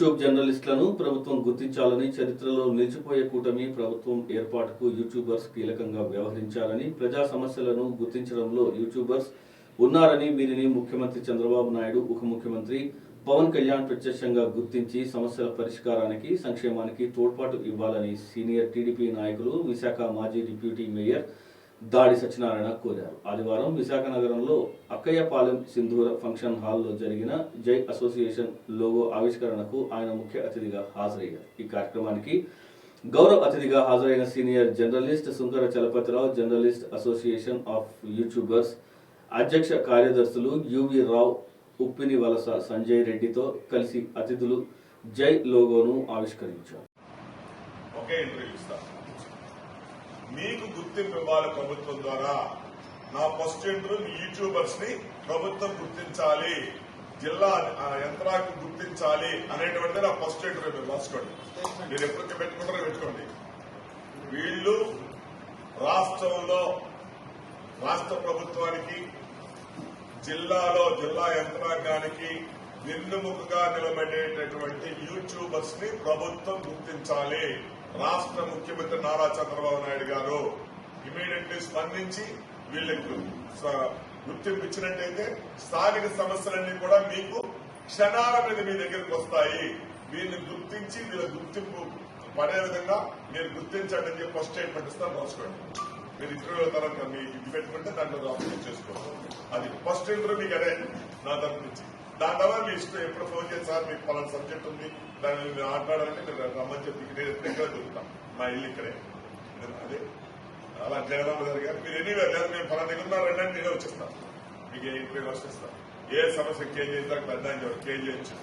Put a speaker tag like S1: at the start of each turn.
S1: YouTube జర్నలిస్టులను ప్రభుత్వం గుర్తించాలని చరిత్రలో నిలిచిపోయే కూటమి ప్రభుత్వం ఏర్పాటుకు యూట్యూబర్స్ కీలకంగా వ్యవహరించాలని ప్రజా సమస్యలను గుర్తించడంలో యూట్యూబర్స్ ఉన్నారని వీరిని ముఖ్యమంత్రి చంద్రబాబు నాయుడు ఉప ముఖ్యమంత్రి పవన్ కళ్యాణ్ ప్రత్యక్షంగా గుర్తించి సమస్యల పరిష్కారానికి సంక్షేమానికి తోడ్పాటు ఇవ్వాలని సీనియర్ టీడీపీ నాయకులు విశాఖ మాజీ డిప్యూటీ మేయర్ దాడి సత్యనారాయణ కోరారు. ఆదివారం విశాఖ నగరంలో అక్కయ్యపాలెం సింధూర ఫంక్షన్ హాల్లో జరిగిన జై అసోసియేషన్ లోగో ఆవిష్కరణకు ఆయన ముఖ్య అతిథిగా హాజరయ్యారు. ఈ కార్యక్రమానికి గౌరవ అతిథిగా హాజరైన senior journalist Sunkara Chalapathirao journalist association of YouTubers అధ్యక్ష కార్యదర్శులు యువి రావు ఉప్పిని వలస సంజయ్ రెడ్డితో కలిసి అతిథులు జై లోగోను ఆవిష్కరించారు.
S2: మీకు గుర్తింపు ఇవ్వాలి ప్రభుత్వం ద్వారా. నా ఫస్ట్ ఇంటర్వ్యూ యూట్యూబర్స్ని ప్రభుత్వం గుర్తించాలి. జిల్లా ఆ, యంత్రాంగం గుర్తించాలి అనేటువంటిది నా ఫస్ట్ ఇంటర్వ్యూ మీరు రాసుకోండి మీరు ఎప్పటికీ పెట్టుకుంటారో పెట్టుకోండి. వీళ్ళు రాష్ట్రంలో రాష్ట్ర ప్రభుత్వానికి జిల్లాలో జిల్లా యంత్రాంగానికి వెన్నుముకగా నిలబడేటటువంటి యూట్యూబర్స్ని ప్రభుత్వం గుర్తించాలి. రాష్ట్ర ముఖ్యమంత్రి నారా చంద్రబాబు నాయుడు గారు ఇమీడియట్లీ స్పందించి వీళ్ళకి గుర్తింపు ఇచ్చినట్టయితే స్థానిక సమస్యలన్నీ కూడా మీకు క్షణాల మీద మీ దగ్గరికి వస్తాయి. వీళ్ళని గుర్తించి వీళ్ళ గుర్తింపు పడే విధంగా మీరు గుర్తించండి అని చెప్పి ఫస్ట్ స్టేట్మెంట్ ఇస్తాను రాసుకోండి మీరు ఇంటర్వ్యూ తర్వాత మీ ఇది పెట్టుకుంటే దాంట్లో అప్డేట్ చేసుకోవచ్చు అది ఫస్ట్ ఇంటర్వ్యూ మీకు అదే నా తరఫు నుంచి. దాని తర్వాత మీ ఇష్టం ఎప్పుడు ఫోన్ చేసి సార్ మీకు పలానా సబ్జెక్ట్ ఉంది దాన్ని మీరు మాట్లాడాలంటే మీరు రమ్మని చెప్పి నేను దగ్గర దొరుకుతాం మా ఇల్లు ఇక్కడే. అదే. అలా జగన్మోహన్ గారు గారు మీరు ఎన్ని లేదు మేము పలానా దగ్గర ఉన్నారు నేనే వచ్చేస్తాను. మీకు ఏ ఇంటర్వ్యూ వచ్చేస్తాను ఏ సమస్య కేజీ చేద్దాం పెద్ద కేజీ చేయొచ్చు